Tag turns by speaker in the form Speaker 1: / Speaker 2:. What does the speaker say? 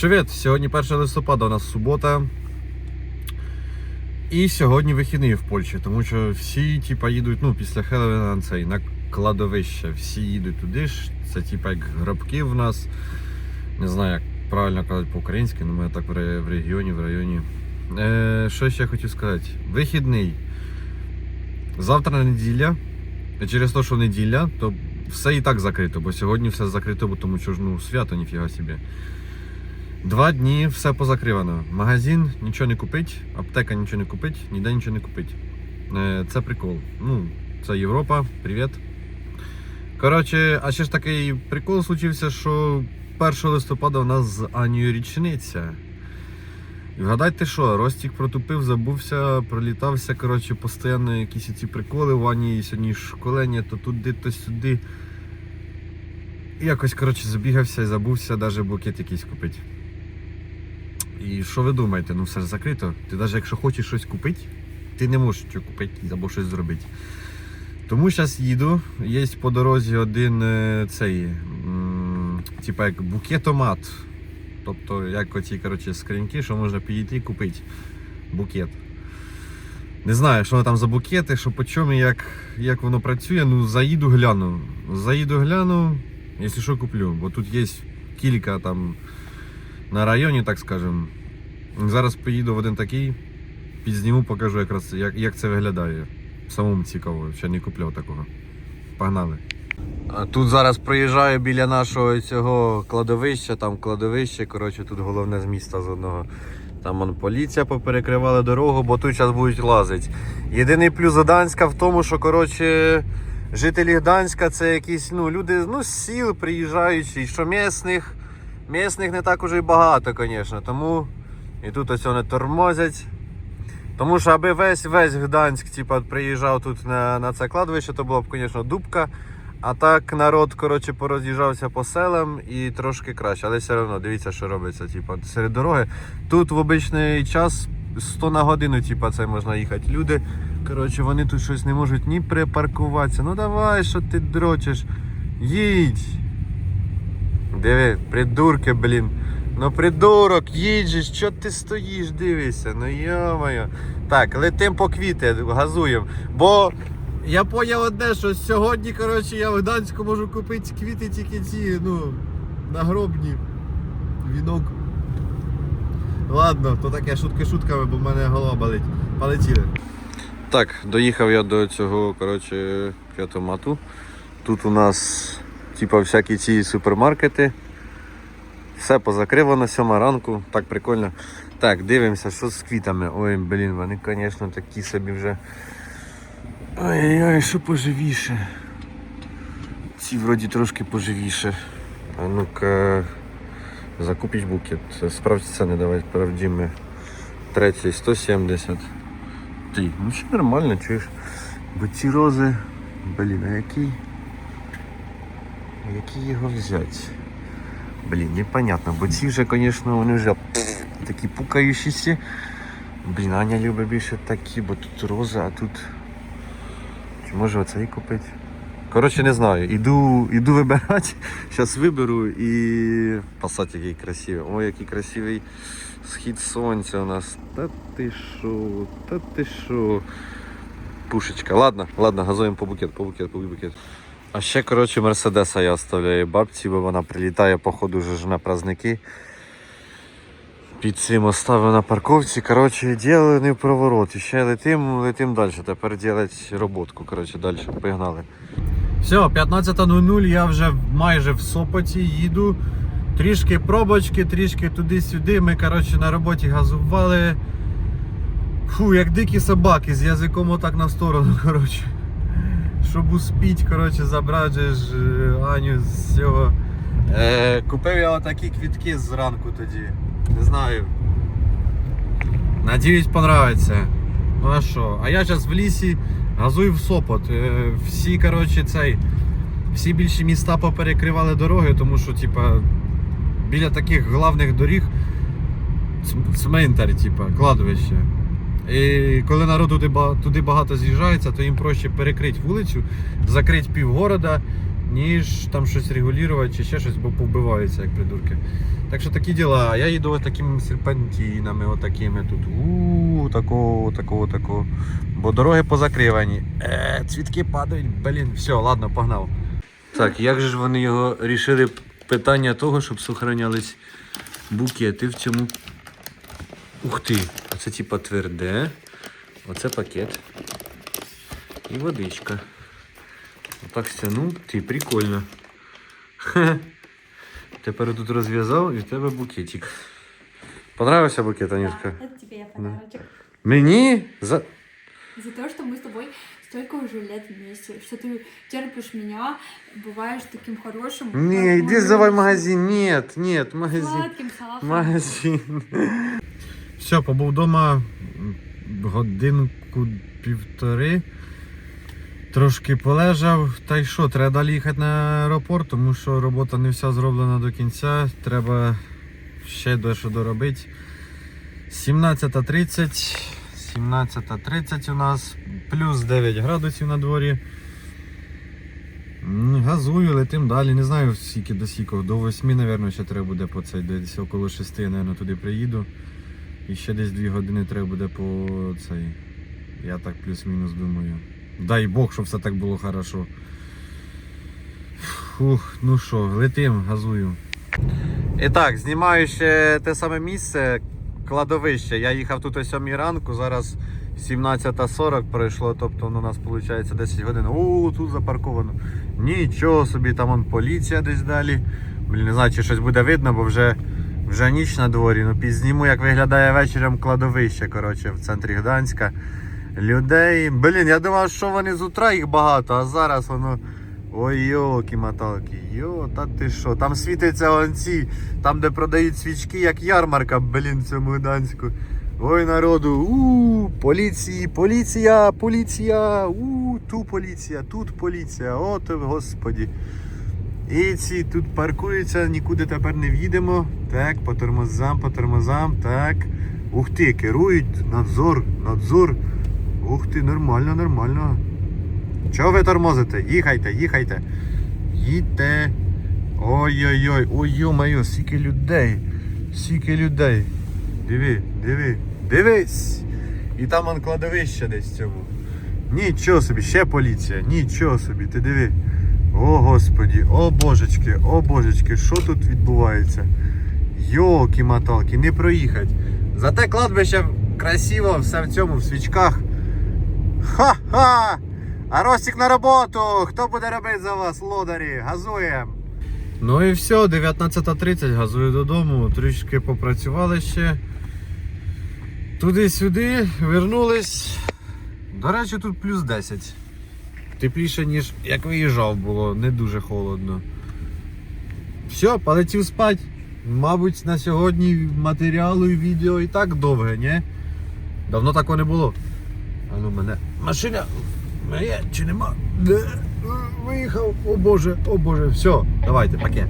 Speaker 1: Привіт! Сьогодні 1 листопада, у нас субота. І сьогодні вихідний в Польщі, тому що всі типа, їдуть ну, після Хеллоуіна на цей, на кладовище. Всі їдуть туди ж. Це типа як гробки в нас. Не знаю, як правильно казати по-українськи, але ми так в регіоні, в районі. Е, що ще хотів сказати? Вихідний. Завтра неділя. Через те, що неділя, то все і так закрито, бо сьогодні все закрито, тому що ж ну, свято, ніфіга собі. Два дні все позакривано. Магазин нічого не купить, аптека нічого не купить, ніде нічого не купить. Е, Це прикол. Ну, це Європа, привіт. Коротше, а ще ж такий прикол случився, що 1 листопада у нас з Анією річниця. І вгадайте що, Ростік протупив, забувся, пролітався, коротше, постійно якісь ці приколи в Ані сьогодні школення, то туди, то сюди. І Якось, коротше, забігався і забувся навіть букет якийсь купити. І що ви думаєте? Ну все ж закрито. Ти навіть якщо хочеш щось купити, ти не можеш що купити або щось зробити. Тому зараз їду. Є по дорозі один е, цей, типа як букетомат. Тобто, як оці коротше, скриньки, що можна підійти і купити букет. Не знаю, що там за букети, що по чому, як, як воно працює. Ну, заїду гляну. Заїду гляну, якщо що куплю. Бо тут є кілька там на районі, так скажем. Зараз поїду в один такий, підзніму, покажу, якраз, як, як це виглядає. Самому цікаво, ще не купляв такого. Погнали. Тут зараз проїжджаю біля нашого цього кладовища, там кладовище, коротше, тут головне з міста з одного. Там вон, поліція поперекривала дорогу, бо тут зараз будуть лазити. Єдиний плюс Гданська в тому, що коротше, жителі Гданська це якісь ну, люди ну, з сіл приїжджаючі, що місних. Місних не так уже і багато, звісно. Тому і тут ось вони тормозять. Тому що аби весь весь Гданськ типа, приїжджав тут на, на це кладовище, то була б, звісно, дубка. А так народ коротше, пороз'їжджався по селам і трошки краще. Але все одно дивіться, що робиться типа, серед дороги. Тут в обичний час 100 на годину типа, це можна їхати. Люди коротше, вони тут щось не можуть ні припаркуватися. Ну давай, що ти дрочиш? Їдь! Диви, придурки, блін. Ну придурок, їдь що ти стоїш, дивишся, ну йо-моє. Так, летим по квіти, газуємо. Бо я поняв одне, що сьогодні, коротше, я в Гданську можу купити квіти тільки ці, ну, нагробні. Вінок. Ладно, то таке шутки шутками, бо в мене голова болить. Полетіли. Так, доїхав я до цього, коротше, квітомату. Тут у нас, типа, всякі ці супермаркети. Все позакривано, сьома ранку, так прикольно. Так, дивимося, що з квітами. Ой, блін, вони, звісно, такі собі вже. Ой-ой, що поживіше. Ці вроді трошки поживіше. А ну-ка, закупіть букет. Справді це не давай правдіми. Третій 170. Ти, ну ще нормально, чуєш. Бо ці рози, блін, а який? Який його взяти? Блін, непонятно, бо ці вже, звісно, вони вже такі пукаючіся. Блін, Аня любить більше такі, бо тут рози, а тут. Чи може оцей купити? Коротше, не знаю. Іду, іду вибирати. Зараз виберу і. Пасать який красивий. Ой, який красивий схід сонця у нас. Та ти що, та ти що. Пушечка. Ладно, ладно, газуємо по букет, по букет, по букет. А ще, коротше, Мерседеса я оставляю бабці, бо вона прилітає, походу, вже на праздники. Під цим оставив на парковці. Коротше, діяли не в проворот. І ще летим, летим далі. Тепер робити роботку. Коротше, далі погнали. Все, 15.00 я вже майже в Сопоті їду. Трішки пробочки, трішки туди-сюди. Ми коротше, на роботі газували. Фу, як дикі собаки з язиком отак на сторону. коротше. Щоб успіть, коротше, забрати ж е, Аню з цього. Е, купив я отакі квітки зранку тоді. Не знаю. Надіюсь, понравиться. Ну а що? А я зараз в лісі газую в Сопот. Е, всі, коротше, цей. Всі більші міста поперекривали дороги, тому що, типа, біля таких главних доріг цментар, типа, кладовище. І коли народ туди, багато з'їжджається, то їм проще перекрити вулицю, закрити півгорода, ніж там щось регулювати чи ще щось, бо повбиваються як придурки. Так що такі діла. Я їду такими серпантинами, отакими тут. У такого, такого, такого. Бо дороги позакривані. Е, цвітки падають, блін, все, ладно, погнав. Так, як же ж вони його рішили питання того, щоб сохранялись букети в цьому. Ух ти! Оце типа тверде. Оце пакет. І водичка. Отак стягнув, ти прикольно. Хе. Тепер тут розв'язав і в тебе букетик. Понравився букет, Анютка?
Speaker 2: Это тебе подарочек.
Speaker 1: Мені? За...
Speaker 2: За то, что мы с тобой столько уже лет вместе, что ты терпишь меня, бываешь таким хорошим.
Speaker 1: Ні,
Speaker 2: как
Speaker 1: йди
Speaker 2: мой
Speaker 1: здавай
Speaker 2: муж.
Speaker 1: магазин. Ні, ні, магазин.
Speaker 2: Сладким сахаром.
Speaker 1: Магазин. Все, побув вдома годинку півтори. Трошки полежав. Та й що, треба далі їхати на аеропорт, тому що робота не вся зроблена до кінця. Треба ще дещо доробити. 17.30. 17.30 у нас, плюс 9 градусів на дворі. Газую, летим далі. Не знаю скільки до скільки. До 8, мабуть, ще треба буде по цей. Десь около 6, мабуть, туди приїду. І ще десь 2 години треба буде по цей. Я так плюс-мінус думаю. Дай Бог, щоб все так було хорошо. Фух, ну що, летим, газую. І так, знімаю ще те саме місце, кладовище. Я їхав тут о 7 ранку, зараз 17.40 пройшло, тобто ну, у нас виходить 10 годин. О, тут запарковано. Нічого собі, там вон поліція десь далі. Блін, не знаю, чи щось буде видно, бо вже, вже ніч на дворі. Ну, пізніму, як виглядає вечором кладовище, коротше, в центрі Гданська. Людей. Блін, я думав, що вони з утра їх багато, а зараз воно. Ой, йолки моталки йо, та ти що? Там світиться онці, там де продають свічки, як ярмарка, блін, в цьому Гданську. Ой, народу, у поліції, поліція, поліція, у ту поліція, тут поліція, от господі. І ці тут паркуються, нікуди тепер не в'їдемо. Так, по тормозам, по тормозам, так. Ух ти, керують, надзор, надзор. Ух ти, нормально, нормально. Чого ви тормозите? Їхайте, їхайте. Їдьте. Ой-ой-ой, ой ё-моё, скільки людей. Скільки людей. Диви, диви, дивись. І там он кладовище десь цьому. Нічого собі, ще поліція, нічого собі, ти диви. О господі, о божечки, о божечки, що тут відбувається? Йолки моталки не проїхать. Зате кладбище красиво, все в цьому, в свічках. Ха-ха! А Ростик на роботу! Хто буде робити за вас, лодарі? Газуємо! Ну і все, 19.30, газую додому, трішки попрацювали ще. Туди-сюди, вернулись. До речі, тут плюс 10. Тепліше, ніж як виїжджав було, не дуже холодно. Все, полетів спать. Мабуть, на сьогодні матеріалу і відео і так довге, ні? Давно такого не було. А ну мене. Машина моя чи нема? Виїхав, о Боже, о Боже, все, давайте, пакет.